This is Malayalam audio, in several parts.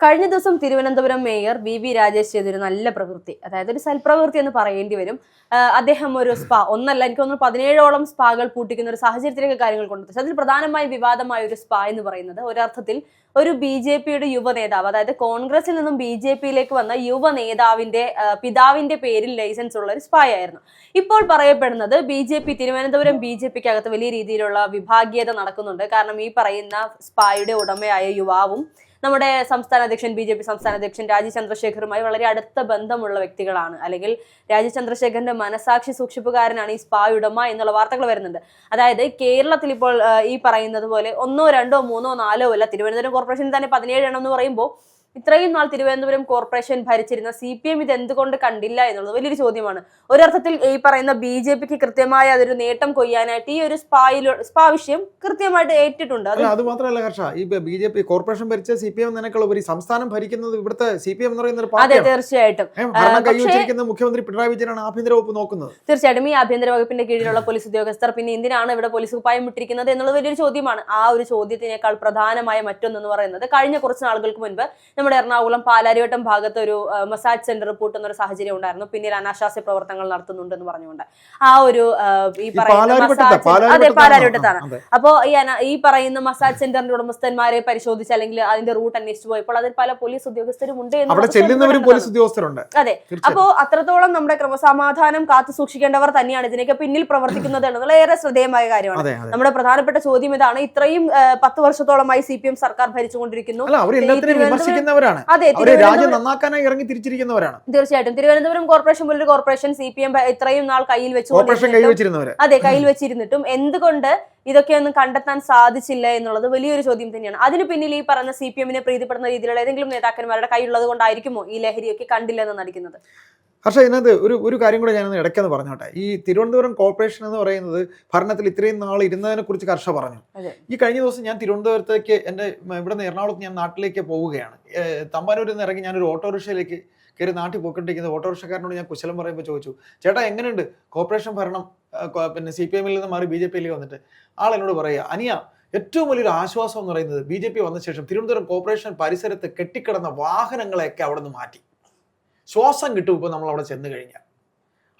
കഴിഞ്ഞ ദിവസം Thiruvananthapuram mayor V V Rajesh ചെയ്തൊരു നല്ല പ്രവൃത്തി അതായത് ഒരു സൽപ്രവൃത്തി എന്ന് പറയേണ്ടി വരും. അദ്ദേഹം ഒരു സ്പാ ഒന്നല്ല എനിക്ക് തോന്നുന്നു പതിനേഴോളം സ്പാകൾ പൂട്ടിക്കുന്ന ഒരു സാഹചര്യത്തിലേക്ക് കാര്യങ്ങൾ കൊണ്ടുവച്ചു അതിൽ പ്രധാനമായും വിവാദമായ ഒരു സ്പാ എന്ന് പറയുന്നത് ഒരർത്ഥത്തിൽ ഒരു ബി ജെ പിയുടെ യുവ നേതാവ് അതായത് കോൺഗ്രസിൽ നിന്നും ബി ജെ പിയിലേക്ക് വന്ന യുവ നേതാവിന്റെ പിതാവിന്റെ പേരിൽ ലൈസൻസ് ഉള്ള ഒരു സ്പായ ആയിരുന്നു. ഇപ്പോൾ പറയപ്പെടുന്നത് B J P Thiruvananthapuram B J പിക്ക് അകത്ത് വലിയ രീതിയിലുള്ള വിഭാഗീയത നടക്കുന്നുണ്ട്. കാരണം ഈ പറയുന്ന സ്പായുടെ ഉടമയായ യുവാവും നമ്മുടെ സംസ്ഥാന അധ്യക്ഷൻ ബി ജെ പി സംസ്ഥാന അധ്യക്ഷൻ രാജീവ് ചന്ദ്രശേഖറുമായി വളരെ അടുത്ത ബന്ധമുള്ള വ്യക്തികളാണ്. അല്ലെങ്കിൽ രാജീവ് ചന്ദ്രശേഖരന്റെ മനസാക്ഷി സൂക്ഷിപ്പുകാരനാണ് ഈ സ്പാ ഉടമ എന്നുള്ള വാർത്തകൾ വരുന്നുണ്ട്. അതായത് കേരളത്തിൽ ഇപ്പോൾ ഈ പറയുന്നത് പോലെ ഒന്നോ രണ്ടോ മൂന്നോ നാലോ അല്ല തിരുവനന്തപുരം കോർപ്പറേഷൻ തന്നെ പതിനേഴ് എണ്ണം എന്ന് പറയുമ്പോൾ ഇത്രയും നാൾ തിരുവനന്തപുരം കോർപ്പറേഷൻ ഭരിച്ചിരുന്ന സി പി എം ഇത് എന്തുകൊണ്ട് കണ്ടില്ല എന്നുള്ളത് വലിയൊരു ചോദ്യമാണ്. ഒരർത്ഥത്തിൽ ഈ പറയുന്ന ബി ജെ പിക്ക് കൃത്യമായ അതൊരു നേട്ടം കൊയ്യാനായിട്ട് ഈ ഒരു സ്പായിലോ സ്പാ വിഷയം കൃത്യമായിട്ട് ഏറ്റിട്ടുണ്ട്. അത് മാത്രമല്ല ഹർഷ ഈ ബി ജെ പി കോർപ്പറേഷൻ ഭരിച്ച സി പി എം എന്നതിനേക്കാൾ ഉപരി സംസ്ഥാനം ഭരിക്കുന്നത് ഇവിടുത്തെ സി പി എം എന്ന് പറയുന്ന ഒരു അതെ തീർച്ചയായിട്ടും. മുഖ്യമന്ത്രി പിണറായി വിജയനാണ് ആഭ്യന്തര വകുപ്പ് നോക്കുന്നത്. തീർച്ചയായിട്ടും. ഈ ആഭ്യന്തര വകുപ്പിന്റെ കീഴിലുള്ള പോലീസ് ഉദ്യോഗസ്ഥർ പിന്നെ എന്തിനാണ് ഇവിടെ പോലീസ് കുപ്പായം വിട്ടിരിക്കുന്നത് എന്നുള്ളത് വലിയൊരു ചോദ്യമാണ്. ആ ഒരു ചോദ്യത്തിനേക്കാൾ പ്രധാനമായ മറ്റൊന്നെന്ന് പറയുന്നത് കഴിഞ്ഞ കുറച്ച് നാളുകൾക്ക് മുൻപ് നമ്മുടെ എറണാകുളം പാലാരിവട്ടം ഭാഗത്ത് ഒരു മസാജ് സെന്റർ പൂട്ടുന്ന ഒരു സാഹചര്യം ഉണ്ടായിരുന്നു. പിന്നീട് അനാശാസ്യ പ്രവർത്തനങ്ങൾ നടത്തുന്നുണ്ടെന്ന് പറഞ്ഞുകൊണ്ട്. ആ ഒരു ഈ പറയുന്ന അതെ പാലാരിവട്ടത്താണ്. അപ്പോ ഈ ഈ പറയുന്ന മസാജ് സെന്ററിന്റെ ഉടമസ്ഥന്മാരെ പരിശോധിച്ച് അല്ലെങ്കിൽ അതിന്റെ റൂട്ട് അന്വേഷിച്ചു പോയപ്പോൾ അതിൽ പല പോലീസ് ഉദ്യോഗസ്ഥരും ഉണ്ട് ഉദ്യോഗസ്ഥരുണ്ട്. അതെ. അപ്പോ അത്രത്തോളം നമ്മുടെ ക്രമസമാധാനം കാത്തു സൂക്ഷിക്കേണ്ടവർ തന്നെയാണ്. ഇതിനൊക്കെ പിന്നിൽ പ്രവർത്തിക്കുന്നത് എന്നുള്ളത് ഏറെ ശ്രദ്ധേയമായ കാര്യമാണ്. നമ്മുടെ പ്രധാനപ്പെട്ട ചോദ്യം ഇതാണ്. ഇത്രയും പത്ത് വർഷത്തോളമായി സി പി എം സർക്കാർ ഭരിച്ചുകൊണ്ടിരിക്കുന്നു. അതെ രാജ്യം നന്നാക്കാനായി ഇറങ്ങി തിരിച്ചിരിക്കുന്നവരാണ്. തീർച്ചയായിട്ടും. തിരുവനന്തപുരം കോർപ്പറേഷൻ പോലൊരു കോർപ്പറേഷൻ സി പി എം ഇത്രയും നാൾ കയ്യിൽ കോർപ്പറേഷൻ കയ്യിൽ വെച്ചിരുന്നവർ അതെ കയ്യിൽ വെച്ചിരുന്നിട്ടും. എന്തുകൊണ്ട് ഇതൊക്കെയൊന്നും കണ്ടെത്താൻ സാധിച്ചില്ല എന്നുള്ളത് വലിയൊരു ചോദ്യം തന്നെയാണ്. അതിന് പിന്നിൽ ഈ പറഞ്ഞ സി പി എമ്മിനെ പ്രീതിപ്പെടുന്ന രീതിയിലുള്ള ഏതെങ്കിലും നേതാക്കന്മാരുടെ കൈയുള്ളത് കൊണ്ടായിരിക്കുമോ ഈ ലഹരിയൊക്കെ കണ്ടില്ലെന്ന് നടിക്കുന്നത്? പക്ഷേ ഇതിനകത്ത് ഒരു ഒരു കാര്യം കൂടെ ഞാനൊന്ന് ഇടയ്ക്കെന്ന് പറഞ്ഞോട്ടെ. ഈ തിരുവനന്തപുരം കോർപ്പറേഷൻ എന്ന് പറയുന്നത് ഭരണത്തിൽ ഇത്രയും നാൾ ഇരുന്നതിനെ കുറിച്ച് കർഷ പറഞ്ഞു. ഈ കഴിഞ്ഞ ദിവസം ഞാൻ തിരുവനന്തപുരത്തേക്ക് എന്റെ ഇവിടെ നിന്ന് എറണാകുളത്ത് ഞാൻ നാട്ടിലേക്ക് പോവുകയാണ്. തമ്പാനൂരിൽ നിന്ന് ഇറങ്ങി ഞാനൊരു ഓട്ടോറിക്ഷയിലേക്ക് കയറി നാട്ടിൽ പോയിക്കൊണ്ടിരിക്കുന്ന ഓട്ടോറിക്ഷക്കാരനോട് ഞാൻ കുശലം പറയുമ്പോൾ ചോദിച്ചു ചേട്ടാ എങ്ങനെയുണ്ട്? കോർപ്പറേഷൻ ഭരണം പിന്നെ സി പി എമ്മിൽ നിന്ന് മാറി ബി ജെ പിയിലേക്ക് വന്നിട്ട്? ആൾ എന്നോട് പറയുക അനിയ ഏറ്റവും വലിയൊരു ആശ്വാസം എന്ന് പറയുന്നത് ബി ജെ പി വന്ന ശേഷം തിരുവനന്തപുരം കോർപ്പറേഷൻ പരിസരത്ത് കെട്ടിക്കിടന്ന വാഹനങ്ങളെയൊക്കെ അവിടെ നിന്ന് മാറ്റി. ശ്വാസം കിട്ടും ഇപ്പോൾ നമ്മൾ അവിടെ ചെന്ന് കഴിഞ്ഞാൽ.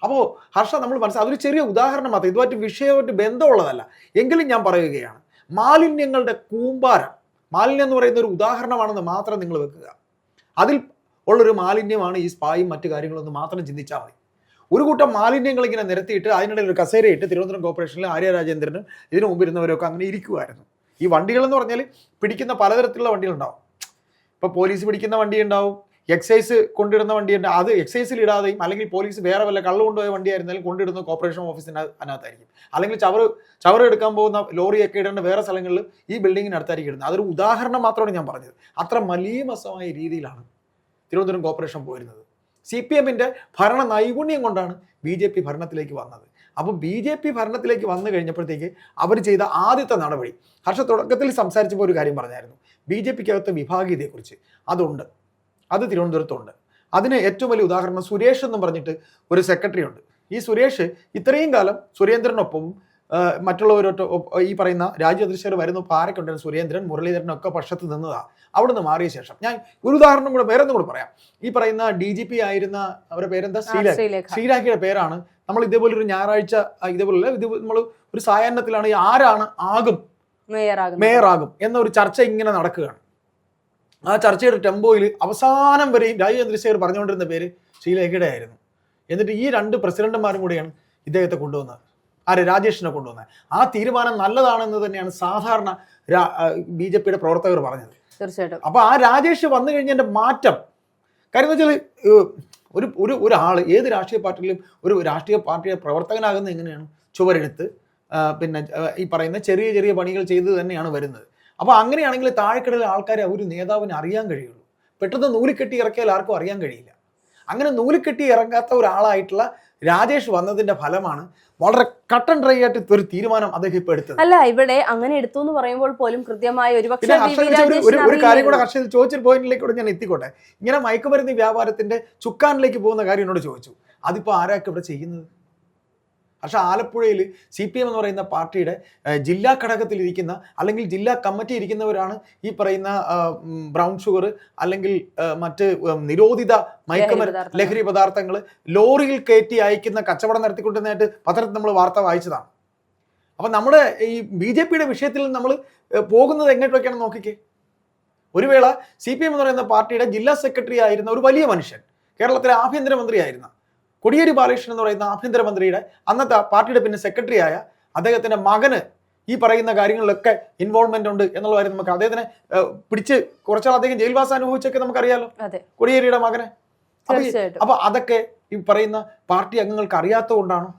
അപ്പോൾ ഹർഷ നമ്മൾ മനസ്സിലാക്കി അതൊരു ചെറിയ ഉദാഹരണം മാത്രം ഇതുമായിട്ട് വിഷയമായിട്ട് ബന്ധമുള്ളതല്ല. എങ്കിലും ഞാൻ പറയുകയാണ് മാലിന്യങ്ങളുടെ കൂമ്പാരം മാലിന്യം എന്ന് പറയുന്ന ഒരു ഉദാഹരണമാണെന്ന് മാത്രം നിങ്ങൾ വെക്കുക. അതിൽ ഉള്ളൊരു മാലിന്യമാണ് ഈ സ്പായും മറ്റു കാര്യങ്ങളൊന്നും മാത്രം ചിന്തിച്ചാൽ മതി. ഒരു കൂട്ടം മാലിന്യങ്ങൾ ഇങ്ങനെ നിരത്തിയിട്ട് അതിനിടയിൽ ഒരു കസേരയിട്ട് തിരുവനന്തപുരം കോർപ്പറേഷനിൽ ആര്യ രാജേന്ദ്രനും ഇതിനു മുമ്പ് ഇരുന്നവരൊക്കെ അങ്ങനെ ഇരിക്കുമായിരുന്നു ഈ വണ്ടികൾ എന്ന് പറഞ്ഞാൽ പിടിക്കുന്ന പലതരത്തിലുള്ള വണ്ടികളുണ്ടാവും ഇപ്പോൾ പോലീസ് പിടിക്കുന്ന വണ്ടി ഉണ്ടാവും. എക്സൈസ് കൊണ്ടിടുന്ന വണ്ടിയുണ്ട് അത് എക്സൈസിൽ ഇടാതെയും അല്ലെങ്കിൽ പോലീസ് വേറെ വല്ല കള്ളു കൊണ്ടുപോയ വണ്ടിയായിരുന്നാലും കൊണ്ടിടുന്ന കോർപ്പറേഷൻ ഓഫീസിന്റെ അതിനകത്തായിരിക്കും. അല്ലെങ്കിൽ ചവറ് ചവറ് എടുക്കാൻ പോകുന്ന ലോറിയൊക്കെ ഇടേണ്ട വേറെ സ്ഥലങ്ങളിൽ ഈ ബിൽഡിങ്ങിനടുത്തായിരിക്കും ഇടുന്നത്. അതൊരു ഉദാഹരണം മാത്രമാണ് ഞാൻ പറഞ്ഞത്. അത്ര മലീമസമായ രീതിയിലാണ് തിരുവനന്തപുരം കോർപ്പറേഷൻ പോയിരുന്നത്. സി പി എമ്മിന്റെ ഭരണ നൈപുണ്യം കൊണ്ടാണ് ബി ജെ പി ഭരണത്തിലേക്ക് വന്നത്. അപ്പോൾ ബി ജെ പി ഭരണത്തിലേക്ക് വന്നു കഴിഞ്ഞപ്പോഴത്തേക്ക് അവർ ചെയ്ത ആദ്യത്തെ നടപടി. ഹർഷ തുടക്കത്തിൽ സംസാരിച്ചപ്പോൾ ഒരു കാര്യം പറഞ്ഞായിരുന്നു. ബി ജെ പിക്കകത്ത് വിഭാഗീയതയെക്കുറിച്ച്. അതുണ്ട്. അത് തിരുവനന്തപുരത്തുണ്ട്. അതിന് ഏറ്റവും വലിയ ഉദാഹരണം സുരേഷ് എന്ന് പറഞ്ഞിട്ട് ഒരു സെക്രട്ടറി ഉണ്ട്. ഈ സുരേഷ് ഇത്രയും കാലം സുരേന്ദ്രനൊപ്പം മറ്റുള്ളവരോട്ട് ഈ പറയുന്ന രാജ്യദൃശ്യർ വരുന്നു ആരൊക്കെ സുരേന്ദ്രൻ മുരളീധരൻ ഒക്കെ പക്ഷത്ത് നിന്നതാ. അവിടെ നിന്ന് മാറിയ ശേഷം. ഞാൻ ഒരു ഉദാഹരണം കൂടെ വേറെ ഒന്നും കൂടെ പറയാം. ഈ പറയുന്ന ഡി ജി പി ആയിരുന്ന അവരുടെ പേരെന്താ? ശ്രീലേഖ. ശ്രീരാഖിയുടെ പേരാണ്. നമ്മൾ ഇതേപോലെ ഒരു ഞായറാഴ്ച ഇതേപോലെ ഇത് നമ്മൾ ഒരു സായാഹ്നത്തിലാണ് ഈ ആരാണ് ആകും മേയറാകും എന്ന ഒരു ചർച്ച ഇങ്ങനെ നടക്കുകയാണ്. ആ ചർച്ചയുടെ ടെമ്പോയിൽ അവസാനം വരെയും രാജു ചന്ദ്രശേഖർ പറഞ്ഞുകൊണ്ടിരുന്ന പേര് ശ്രീലേഖയുടെ ആയിരുന്നു. എന്നിട്ട് ഈ രണ്ട് പ്രസിഡന്റുമാരും കൂടിയാണ് ഇദ്ദേഹത്തെ കൊണ്ടുവന്നത്. ആരെ? രാജേഷിനെ കൊണ്ടുവന്നത്. ആ തീരുമാനം നല്ലതാണെന്ന് തന്നെയാണ് സാധാരണ ബി ജെ പിയുടെ പ്രവർത്തകർ പറഞ്ഞത്. തീർച്ചയായിട്ടും. അപ്പൊ ആ രാജേഷ് വന്നു കഴിഞ്ഞതിന്റെ മാറ്റം. കാര്യം വെച്ചാൽ ഒരു ഒരു ഒരാൾ ഏത് രാഷ്ട്രീയ പാർട്ടിയിലും ഒരു രാഷ്ട്രീയ പാർട്ടിയുടെ പ്രവർത്തകനാകുന്നത് എങ്ങനെയാണ്? ചുവരെടുത്ത് പിന്നെ ഈ പറയുന്ന ചെറിയ ചെറിയ പണികൾ ചെയ്ത് തന്നെയാണ് വരുന്നത്. അപ്പോൾ അങ്ങനെയാണെങ്കിൽ താഴെക്കിടയിലെ ആൾക്കാരെ ഒരു നേതാവിന് അറിയാൻ കഴിയുള്ളൂ. പെട്ടെന്ന് നൂലിക്കെട്ടി ഇറക്കിയാൽ ആർക്കും അറിയാൻ കഴിയില്ല. അങ്ങനെ നൂലിക്കെട്ടി ഇറങ്ങാത്ത ഒരാളായിട്ടുള്ള രാജേഷ് വന്നതിന്റെ ഫലമാണ് വളരെ കട്ടൻ ഡ്രൈ ആയിട്ട് ഒരു തീരുമാനം അദ്ദേഹം ഇപ്പൊ എടുത്തത്. അല്ല ഇവിടെ അങ്ങനെ എടുത്തു എന്ന് പറയുമ്പോൾ പോലും കൃത്യമായ ഒരു- ഒരു കാര്യം കൂടെ അറിയില്ലായിരുന്നു. ഹർഷ ചോദിച്ചൊരു പോയിന്റിലേക്ക് കൂടെ ഞാൻ എത്തിക്കോട്ടെ. ഇങ്ങനെ മയക്കുമരുന്ന് വ്യാപാരത്തിന്റെ ചുക്കാനിലേക്ക് പോകുന്ന കാര്യം എന്നോട് ചോദിച്ചു. അതിപ്പോ ആരാക്കെ ഇവിടെ ചെയ്യുന്നത്? പക്ഷേ ആലപ്പുഴയിൽ സി പി എം എന്ന് പറയുന്ന പാർട്ടിയുടെ ജില്ലാ ഘടകത്തിൽ ഇരിക്കുന്ന അല്ലെങ്കിൽ ജില്ലാ കമ്മിറ്റി ഇരിക്കുന്നവരാണ് ഈ പറയുന്ന ബ്രൗൺ ഷുഗർ അല്ലെങ്കിൽ മറ്റ് നിരോധിത മയക്കുമരുന്ന് ലഹരി പദാർത്ഥങ്ങൾ. ലോറിയിൽ കയറ്റി അയക്കുന്ന കച്ചവടം നടത്തിക്കൊണ്ടിരുന്നതായിട്ട് പത്രത്തിൽ നമ്മൾ വാർത്ത വായിച്ചതാണ്. അപ്പം നമ്മുടെ ഈ ബി ജെ പിയുടെ വിഷയത്തിൽ നമ്മൾ പോകുന്നത് എങ്ങോട്ടൊക്കെയാണെന്ന് നോക്കിക്കേ. ഒരു വേള സി പി എം എന്ന് പറയുന്ന പാർട്ടിയുടെ ജില്ലാ സെക്രട്ടറി ആയിരുന്ന ഒരു വലിയ മനുഷ്യൻ കേരളത്തിലെ ആഭ്യന്തരമന്ത്രിയായിരുന്ന കൊടിയേരി ബാലകൃഷ്ണൻ എന്ന് പറയുന്ന ആഭ്യന്തരമന്ത്രിയുടെ അന്നത്തെ പാർട്ടിയുടെ പിന്നെ സെക്രട്ടറി ആയ അദ്ദേഹത്തിന്റെ മകന് ഈ പറയുന്ന കാര്യങ്ങളിലൊക്കെ ഇൻവോൾവ്മെന്റ് ഉണ്ട് എന്നുള്ള കാര്യം നമുക്ക് അദ്ദേഹത്തിനെ പിടിച്ച് കുറച്ചാൾ അദ്ദേഹം ജയിൽവാസം അനുഭവിച്ചൊക്കെ നമുക്കറിയാലോ? കൊടിയേരിയുടെ മകനെ. അപ്പൊ അതൊക്കെ ഈ പറയുന്ന പാർട്ടി അംഗങ്ങൾക്ക് അറിയാത്തത് കൊണ്ടാണോ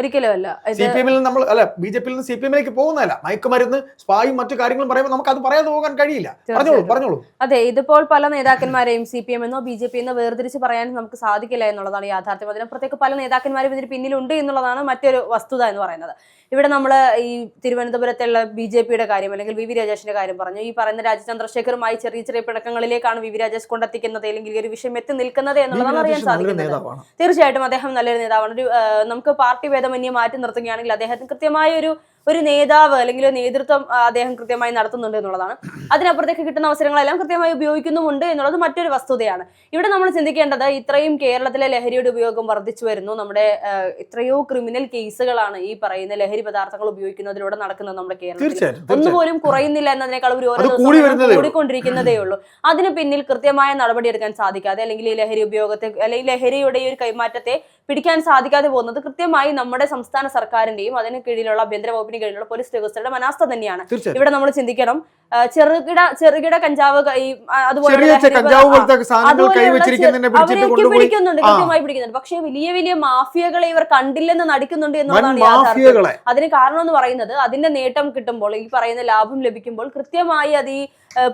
ഒരിക്കലും അല്ല. സി പി എമ്മിൽ നമ്മൾ അല്ല ബി ജെ പിയിൽ നിന്ന് സി പി എമ്മിലേക്ക് പോകുന്നതല്ല. മയക്കുമരുന്ന് സ്പായും മറ്റു കാര്യങ്ങളും പറയുമ്പോൾ നമുക്ക് അത് പറയാതെ പോകാൻ കഴിയില്ല. പറഞ്ഞോളൂ പറഞ്ഞോളൂ. അതെ ഇതിപ്പോൾ പല നേതാക്കന്മാരെയും സി പി എം എന്നോ ബി ജെ പി എന്നോ വേർതിരിച്ച് പറയാൻ നമുക്ക് സാധിക്കില്ല എന്നുള്ളതാണ് യാഥാർത്ഥ്യം. അതിനപ്പുറത്തേക്ക് പല നേതാക്കന്മാരും ഇതിന് പിന്നിലുണ്ട് എന്നുള്ളതാണ് മറ്റൊരു വസ്തുത എന്ന് പറയുന്നത്. ഇവിടെ നമ്മൾ ഈ തിരുവനന്തപുരത്തുള്ള ബി ജെ പിയുടെ കാര്യം അല്ലെങ്കിൽ വി വി രാജേഷിന്റെ കാര്യം പറഞ്ഞു. ഈ പറയുന്ന രാജ ചന്ദ്രശേഖറുമായി ചെറിയ ചെറിയ പിണക്കങ്ങളിലേക്കാണ് വി വി രാജേഷ് കൊണ്ടെത്തിക്കുന്നത് അല്ലെങ്കിൽ ഈ ഒരു വിഷയം എത്തി നിൽക്കുന്നത് എന്നുള്ളതാണ് അറിയാൻ സാധിക്കുന്നത്. തീർച്ചയായിട്ടും അദ്ദേഹം നല്ലൊരു നേതാവാണ്. ഒരു നമുക്ക് പാർട്ടി ഭേദമന്യേ മാറ്റി നിർത്തുകയാണെങ്കിൽ അദ്ദേഹത്തിന് കൃത്യമായ ഒരു ഒരു നേതാവ് അല്ലെങ്കിൽ ഒരു നേതൃത്വം അദ്ദേഹം കൃത്യമായി നടത്തുന്നുണ്ട് എന്നുള്ളതാണ്. അതിനപ്പുറത്തേക്ക് കിട്ടുന്ന അവസരങ്ങളെല്ലാം കൃത്യമായി ഉപയോഗിക്കുന്നുമുണ്ട് എന്നുള്ളത് മറ്റൊരു വസ്തുതയാണ്. ഇവിടെ നമ്മൾ ചിന്തിക്കേണ്ടത് ഇത്രയും കേരളത്തിലെ ലഹരിയുടെ ഉപയോഗം വർദ്ധിച്ചു വരുന്നു. നമ്മുടെ എത്രയോ ക്രിമിനൽ കേസുകളാണ് ഈ പറയുന്ന ലഹരി പദാർത്ഥങ്ങൾ ഉപയോഗിക്കുന്നതിലൂടെ നടക്കുന്നത് നമ്മുടെ കേരളത്തിൽ. ഒന്നുപോലും കുറയുന്നില്ല എന്നതിനേക്കാൾ ഒരു ഓരോ ദിവസം കൂടിക്കൊണ്ടിരിക്കുന്നതേ ഉള്ളൂ. അതിന് പിന്നിൽ കൃത്യമായ നടപടിയെടുക്കാൻ സാധിക്കാതെ അല്ലെങ്കിൽ ഈ ലഹരി ഉപയോഗത്തെ അല്ലെങ്കിൽ ലഹരിയുടെ ഈ ഒരു കൈമാറ്റത്തെ പിടിക്കാൻ സാധിക്കാതെ പോകുന്നത് കൃത്യമായി നമ്മുടെ സംസ്ഥാന സർക്കാരിന്റെയും അതിന് കീഴിലുള്ള ആഭ്യന്തര വകുപ്പിന് കീഴിലുള്ള പോലീസ് ഉദ്യോഗസ്ഥരുടെ മനാസ്ഥ തന്നെയാണ്. ഇവിടെ നമ്മൾ ചിന്തിക്കണം ചെറുകിട ചെറുകിട കഞ്ചാവ് അതുപോലെ പിടിക്കുന്നുണ്ട്. കൃത്യമായി പിടിക്കുന്നുണ്ട് പക്ഷേ വലിയ വലിയ മാഫിയകളെ ഇവർ കണ്ടില്ലെന്ന് നടിക്കുന്നുണ്ട് എന്നുള്ളതാണ് യാഥാർത്ഥ്യം. അതിന് കാരണം എന്ന് പറയുന്നത് അതിന്റെ നേട്ടം കിട്ടുമ്പോൾ ഈ പറയുന്ന ലാഭം ലഭിക്കുമ്പോൾ കൃത്യമായി അത് ഈ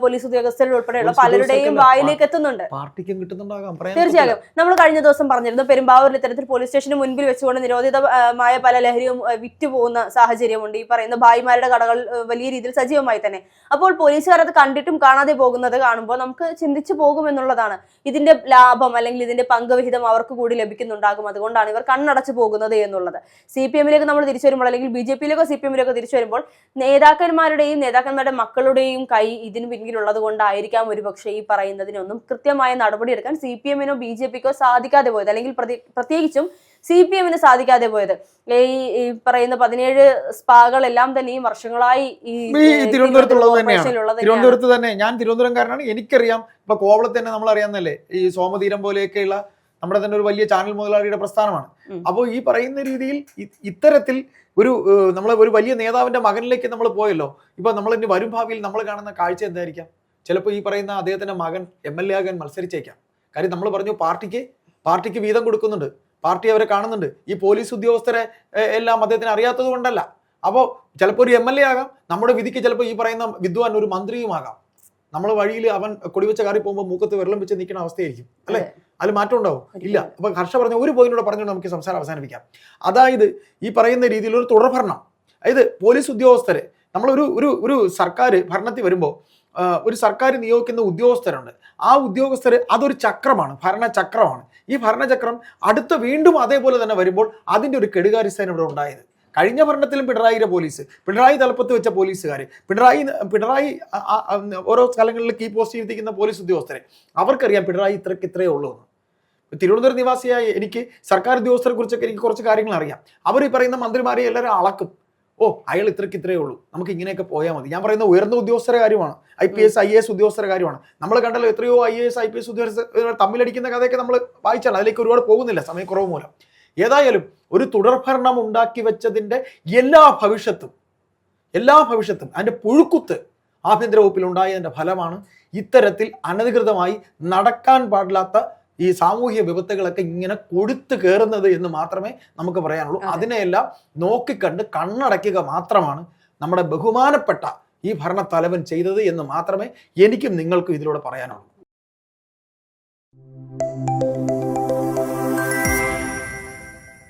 പോലീസ് ഉദ്യോഗസ്ഥരിൽ ഉൾപ്പെടെയുള്ള പലരുടെയും വായിലേക്ക് എത്തുന്നുണ്ട്. തീർച്ചയായും. നമ്മൾ കഴിഞ്ഞ ദിവസം പറഞ്ഞിരുന്നു പെരുമ്പാവൂരിൽ ഇത്തരത്തിൽ പോലീസ് സ്റ്റേഷന് മുൻപിൽ വെച്ചുകൊണ്ട് നിരോധിതമായ പല ലഹരിയും വിറ്റുപോകുന്ന സാഹചര്യമുണ്ട്. ഈ പറയുന്ന ഭായിമാരുടെ കടകൾ വലിയ രീതിയിൽ സജീവമായി തന്നെ. അപ്പോൾ പോലീസുകാർ അത് കണ്ടിട്ടും കാണാതെ പോകുന്നത് കാണുമ്പോൾ നമുക്ക് ചിന്തിച്ചു പോകുമെന്നുള്ളതാണ്. ഇതിന്റെ ലാഭം അല്ലെങ്കിൽ ഇതിന്റെ പങ്കുവിഹിതം അവർക്ക് കൂടി ലഭിക്കുന്നുണ്ടാകും. അതുകൊണ്ടാണ് ഇവർ കണ്ണടച്ചു പോകുന്നത് എന്നുള്ളത്. സി പി എമ്മിലേക്ക് നമ്മൾ തിരിച്ചു വരുമ്പോൾ അല്ലെങ്കിൽ ബി ജെ പിയിലേക്കോ സി പി എമ്മിലേക്കോ തിരിച്ചു വരുമ്പോൾ നേതാക്കന്മാരുടെയും നേതാക്കന്മാരുടെ മക്കളുടെയും കൈ ഇതിന് പിന്നിലുള്ളത് കൊണ്ടായിരിക്കാം ഒരുപക്ഷെ ഈ പറയുന്നതിനൊന്നും കൃത്യമായ നടപടിയെടുക്കാൻ സി പി എമ്മിനോ ബി ജെ പിക്കോ സാധിക്കാതെ പോയത്. അല്ലെങ്കിൽ പ്രത്യേകിച്ചും സി പി എമ്മിന് സാധിക്കാതെ പോയത്. ഈ ഈ പറയുന്ന പതിനേഴ് സ്പാകളെല്ലാം തന്നെ ഈ വർഷങ്ങളായി ഈ തിരുവനന്തപുരത്തുള്ളത് തന്നെയാണ്. തിരുവനന്തപുരത്ത് തന്നെ. ഞാൻ തിരുവനന്തപുരംകാരനാണ് എനിക്കറിയാം. ഇപ്പൊ കോവളത്ത് തന്നെ നമ്മൾ അറിയാന്നല്ലേ ഈ സോമതീരം പോലെയൊക്കെയുള്ള നമ്മുടെ തന്നെ ഒരു വലിയ ചാനൽ മുതലാളിയുടെ പ്രസ്ഥാനമാണ്. അപ്പോൾ ഈ പറയുന്ന രീതിയിൽ ഇത്തരത്തിൽ ഒരു നമ്മൾ ഒരു വലിയ നേതാവിന്റെ മകനിലേക്ക് നമ്മൾ പോയല്ലോ. ഇപ്പൊ നമ്മൾ ഇനി വരും ഭാവിയിൽ നമ്മൾ കാണുന്ന കാഴ്ച എന്തായിരിക്കാം? ചിലപ്പോൾ ഈ പറയുന്ന അദ്ദേഹത്തിന്റെ മകൻ എം എൽ എ ആകാൻ മത്സരിച്ചേക്കാം. കാര്യം നമ്മൾ പറഞ്ഞു പാർട്ടിക്ക് പാർട്ടിക്ക് വീതം കൊടുക്കുന്നുണ്ട്. പാർട്ടി അവരെ കാണുന്നുണ്ട്. ഈ പോലീസ് ഉദ്യോഗസ്ഥരെ എല്ലാം അദ്ദേഹത്തിന് അറിയാത്തത് കൊണ്ടല്ല. അപ്പോൾ ചിലപ്പോൾ ഒരു എം എൽ എ ആകാം. നമ്മുടെ വിധിക്ക് ചിലപ്പോൾ ഈ പറയുന്ന വിദ്വാൻ ഒരു മന്ത്രിയുമാകാം നമ്മൾ വഴിയിൽ അവൻ കൊടിവെച്ച കാറി പോകുമ്പോൾ മൂക്കത്ത് വെള്ളം വെച്ച് നിൽക്കുന്ന അവസ്ഥയായിരിക്കും. അല്ലെ? അതിൽ മാറ്റം ഉണ്ടാവും. ഇല്ല. അപ്പൊ ഹർഷ പറഞ്ഞ ഒരു പോയിന്റോടെ പറഞ്ഞുകൊണ്ട് നമുക്ക് സംസാരം അവസാനിപ്പിക്കാം. അതായത് ഈ പറയുന്ന രീതിയിൽ ഒരു തുടർഭരണം. അതായത് പോലീസ് ഉദ്യോഗസ്ഥരെ നമ്മളൊരു ഒരു ഒരു സർക്കാർ ഭരണത്തിൽ വരുമ്പോൾ ഒരു സർക്കാർ നിയോഗിക്കുന്ന ഉദ്യോഗസ്ഥരുണ്ട്. ആ ഉദ്യോഗസ്ഥർ അതൊരു ചക്രമാണ് ഭരണചക്രമാണ് ഈ ഭരണചക്രം അടുത്ത വീണ്ടും അതേപോലെ തന്നെ വരുമ്പോൾ അതിന്റെ ഒരു കെടുകാര്യസ്ഥയാണ് ഇവിടെ ഉണ്ടായത്. കഴിഞ്ഞ ഭരണത്തിലും പിണറായിയുടെ പോലീസ് പിണറായി തലപ്പത്ത് വെച്ച പോലീസുകാർ പിണറായി പിണറായി ഓരോ സ്ഥലങ്ങളിൽ കീ പോസ്റ്റ് ചെയ്തിരിക്കുന്ന പോലീസ് ഉദ്യോഗസ്ഥരെ അവർക്കറിയാം പിണറായി ഇത്രയ്ക്ക് ഇത്രയേ ഉള്ളൂ എന്ന്. തിരുവനന്തപുരം നിവാസിയായ എനിക്ക് സർക്കാർ ഉദ്യോഗസ്ഥരെ കുറിച്ചൊക്കെ എനിക്ക് കുറച്ച് കാര്യങ്ങൾ അറിയാം. അവർ ഈ പറയുന്ന മന്ത്രിമാരെ എല്ലാവരും അളക്കും. ഓ അയാൾ ഇത്രയ്ക്ക് ഇത്രയേ ഉള്ളൂ. നമുക്ക് ഇങ്ങനെയൊക്കെ പോയാൽ മതി. ഞാൻ പറയുന്ന ഉയർന്ന ഉദ്യോഗസ്ഥരെ കാര്യമാണ്. I P S I S ഉദ്യോഗസ്ഥരുടെ കാര്യമാണ്. നമ്മൾ കണ്ടല്ലോ എത്രയോ I S I P S ഉദ്യോഗസ്ഥർ തമ്മിലടിക്കുന്ന കഥയൊക്കെ നമ്മൾ വായിച്ചാണ്. അതിലേക്ക് ഒരുപാട് പോകുന്നില്ല സമയക്കുറവ് മൂലം. ഏതായാലും ഒരു തുടർഭരണം ഉണ്ടാക്കി വെച്ചതിന്റെ എല്ലാ ഭവിഷ്യത്തും എല്ലാ ഭവിഷ്യത്തും അതിന്റെ പുഴുക്കുത്ത് ആഭ്യന്തര വകുപ്പിൽ ഉണ്ടായതിന്റെ ഫലമാണ് ഇത്തരത്തിൽ അനധികൃതമായി നടക്കാൻ പാടില്ലാത്ത ഈ സാമൂഹ്യ വിപത്തുകളൊക്കെ ഇങ്ങനെ കൊടുത്തു കയറുന്നത് എന്ന് മാത്രമേ നമുക്ക് പറയാനുള്ളൂ അതെ. അതിനെയെല്ലാം നോക്കിക്കണ്ട് കണ്ണടയ്ക്കുക മാത്രമാണ് നമ്മുടെ ബഹുമാനപ്പെട്ട ഈ ഭരണത്തലവൻ ചെയ്തത് എന്ന് മാത്രമേ എനിക്കും നിങ്ങൾക്കും ഇതിലൂടെ പറയാനുള്ളൂ